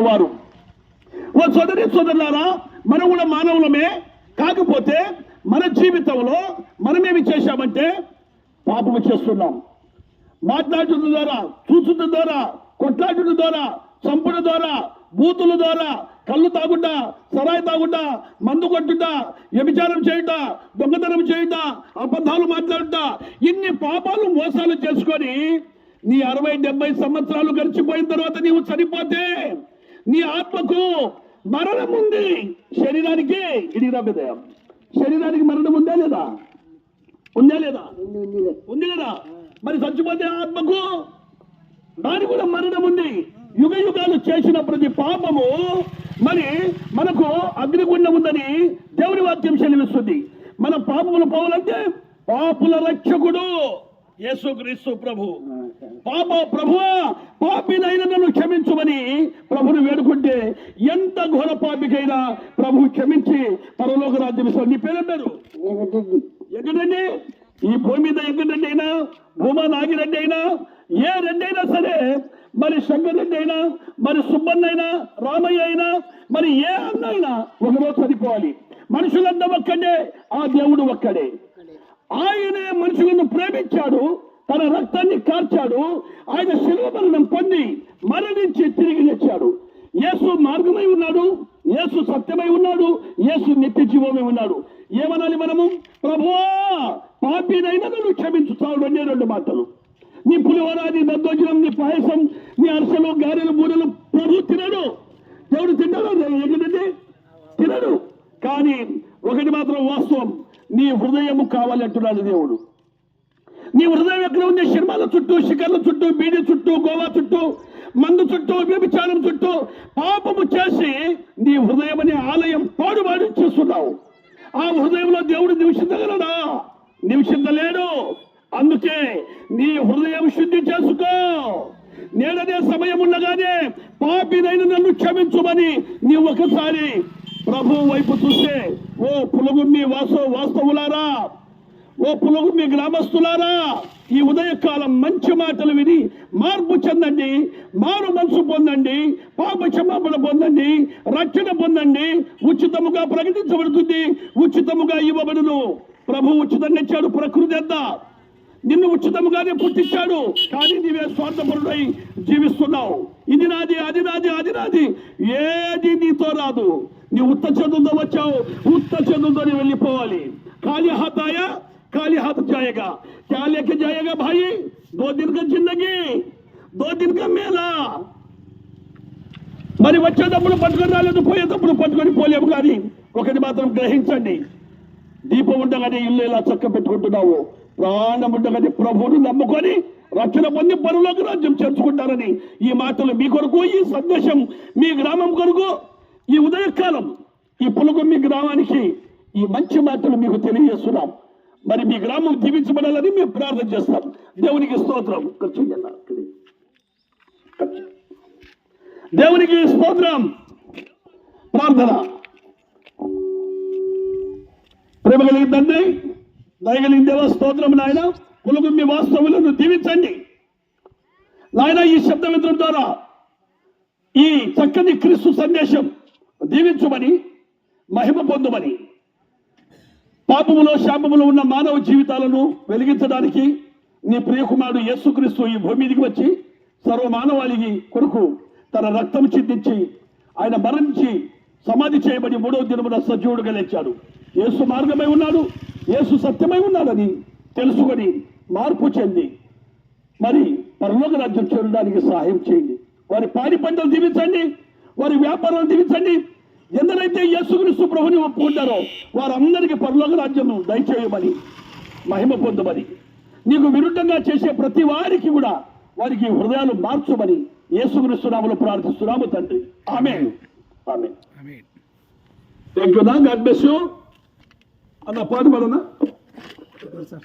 అపోస్తుల వారు ఓ సోదరి సోదరులారా మనం కూడా మానవులమే. కాకపోతే మన జీవితంలో మనమేమి చేశామంటే పాపము చేస్తున్నాం. మాట్లాడుతున్న ద్వారా చూసుట ద్వారా కొట్లాడుట ద్వారా చంపుట ద్వారా బూతుల ద్వారా కళ్ళు తాగుట సరాయి తాగుట మందు కొట్టుట వ్యభిచారం చేయుట దొంగతనం చేయుట అబద్ధాలు మాట్లాడుట ఇన్ని పాపాలు మోసాలు చేసుకొని నీ అరవై డెబ్బై సంవత్సరాలు గడిచిపోయిన తర్వాత నీవు చనిపోతే నీ ఆత్మకు మరణం ఉంది. శరీరానికి ఇది పెద్దయ్య శరీరానికి మరణం ఉందా లేదా? ఉందా లేదా? ఉంది కదా? మరి చచ్చిపోతే ఆత్మకు దాని కూడా మరణం ఉంది. యుగ యుగాలు చేసిన ప్రతి పాపము మరి మనకు అగ్నిగుండం ఉందని దేవుని వాక్యం చెల్లిస్తుంది మన పాపములు పోవాలంటే పాపుల రక్షకుడు. యేసుక్రీస్తు ప్రభు. పాప ప్రభు పాపినైన నన్ను క్షమించుమని ప్రభుని వేడుకుంటే ఎంత ఘోర పాపికైనా ప్రభు క్షమించి పరలోక రాజ్యం నీ పేరు పేరు? ఎక్కడండి ఈ భూమి మీద ఎక్కడండి అయినా భూమా నాగిరెడ్డి అయినా ఏ రెడ్డి అయినా సరే మరి శంకరెడ్డి అయినా మరి సుబ్బన్న అయినా రామయ్య అయినా మరి ఏ అన్న అయినా ఒకరోజు చనిపోవాలి. మనుషులంతా ఒక్కడే ఆ దేవుడు ఒక్కడే. ఆయనే మనుషులను ప్రేమించాడు తన రక్తాన్ని కార్చాడు ఆయన శిలువ మరణం పొంది మరణించి తిరిగి తెచ్చాడు యేసు మార్గమై ఉన్నాడు యేసు సత్యమై ఉన్నాడు యేసు నిత్య జీవమై ఉన్నాడు. ఏమనాలి మనము? ప్రభువా పాపినైనా నువ్వు క్షమించుతావు అనే రెండు మాటలు. నీ పులిహోర నీ దద్దోజనం నీ పాయసం నీ అరసలు గారెలు బూరెలు ప్రభు తినడు. దేవుడు తింటాడు? ఏంటంటే తినడు. కానీ ఒకటి మాత్రం వాస్తవం. నీ హృదయము కావాలంటున్నాడు దేవుడు. నీ హృదయం ఎక్కడ ఉంది? సినిమాల చుట్టూ శిఖర్ల చుట్టూ బీడి చుట్టూ గోవా చుట్టూ మందు చుట్టూ వ్యభిచారం చుట్టూ పాపము చేసి నీ హృదయం అనే ఆలయం పాడుబాడు చేస్తున్నావు. ఆ హృదయంలో దేవుడు నివసించగలడా? నివసించలేడు. అందుకే నీ హృదయం శుద్ధి చేసుకో. నేననే సమయం ఉండగానే పాపినైన నన్ను క్షమించుమని నీ ఒకసారి ప్రభు వైపు చూస్తే ఓ పులుగుమ్మి వాసో వాస్తవులారా? ఓ పులుగుమ్మి గ్రామస్తులారా? ఈ ఉదయకాలం మంచి మాటలు విని మార్పు చెందండి మారు మనసు పొందండి పాప క్షమాపణ పొందండి రక్షణ పొందండి ఉచితముగా ప్రకటించబడుతుంది ఉచితముగా ఇవ్వబడును. ప్రభు ఉచితంగా ఇచ్చాడు ప్రకృతి అంతా. నిన్ను ఉచితముగానే పుట్టించాడు. కానీ నీవే స్వార్థపరుడై జీవిస్తున్నావు. ఇది నాది అది నాది అది నాది. ఏది నీతో రాదు. నీ ఉత్త చదువుతో వచ్చావు. ఉత్త చదువుతో నీ వెళ్ళిపోవాలి. ఖాళీ హాతాయ ఖాళీ హాత జాయగా. క్యా జాయగా భాయి. దో దిన్ కా దో దిన్ మేలా మరి వచ్చేటప్పుడు పట్టుకొని రాలేదు పోయేటప్పుడు పట్టుకొని పోలేము కానీ ఒకటి మాత్రం గ్రహించండి. దీపం ఉండగానే ఇల్లు ఇలా చక్క పెట్టుకుంటున్నావు. ప్రాణం ఉండగానే ప్రభువును నమ్ముకొని రక్షణ పొంది పరులోకి రాజ్యం చేర్చుకుంటారని ఈ మాటలు మీ కొరకు ఈ సందేశం మీ గ్రామం కొరకు ఈ ఉదయకాలం ఈ పులుగు మీ గ్రామానికి ఈ మంచి మాటలు మీకు తెలియజేస్తున్నాం. మరి మీ గ్రామం దీవించబడాలని మేము ప్రార్థన చేస్తాం. దేవునికి స్తోత్రం. ఖర్చు. దేవునికి స్తోత్రం. ప్రార్థన. ప్రేమ తండ్రి దయగలిగిన దేవ స్తోత్రం నాయన. పులుగు మీ వాస్తవులను దీవించండి. నాయన ఈ శబ్దమిత్రం ద్వారా ఈ చక్కని క్రీస్తు సందేశం దీవించమని మహిమ పొందుమని పాపములో శాపములో ఉన్న మానవ జీవితాలను వెలిగించడానికి నీ ప్రియకుమారుడు యేసుక్రీస్తు ఈ భూమి మీదకి వచ్చి సర్వ మానవాళికి కొరకు తన రక్తం చిందించి ఆయన మరణించి సమాధి చేయబడి మూడవ దినమున సజీవుడుగా లేచాడు. యేసు మార్గమై ఉన్నాడు. యేసు సత్యమై ఉన్నాడని తెలుసుకొని మార్పు చెంది. మరి పరలోక రాజ్యం చేరడానికి సహాయం చేయండి. వారి పాడి పంటలు దీవించండి వారి వ్యాపారాలు దీవించండి ఎందరైతే యేసుక్రీస్తు ప్రభుని ఒప్పుకుంటారో వారందరికీ పరలోక రాజ్యం దయచేయమని మహిమ పొందమని నీకు విరుద్ధంగా చేసే ప్రతి వారికి కూడా వారికి హృదయాలు మార్చమని యేసుక్రీస్తు నామలో ప్రార్థిస్తున్నాము తండ్రి. ఆమె ఆమె thank you God bless you అన్న పాట సార్.